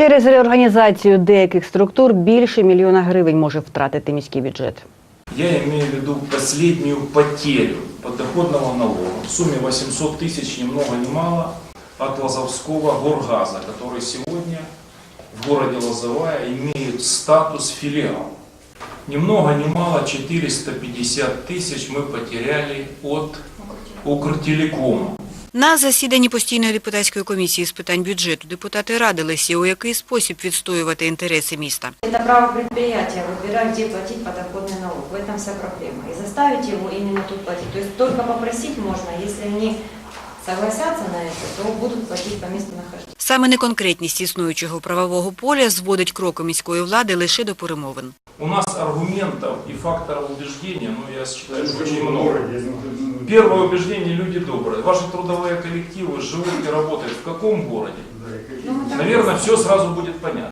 Через реорганізацію деяких структур більше мільйона гривень може втратити міський бюджет. Я имею в виду последнюю потерю подоходного налога в сумме 800 тысяч, ни много ни мало, от Лазовского горгаза, который сегодня в городе Лозовая имеет статус филиала. Ни много ни мало 450 тысяч мы потеряли от Укртелекома. На засіданні постійної депутатської комісії з питань бюджету депутати радилися, у який спосіб відстоювати інтереси міста. Это право предприятия выбирать, где платить подоходный налог. В этом вся проблема. И заставить его именно тут платить. То есть только попросить можно, если они согласятся на это, то будут платить по месту нахождения. Саме неконкретність існуючого правового поля зводить кроки міської влади лише до перемовин. У нас аргументов и факторов убеждения, ну я считаю, что очень много. Первое убеждение – люди добрые. Ваши трудовые коллективы живут и работают в каком городе? Ну, мы так Наверное, все сразу будет понятно.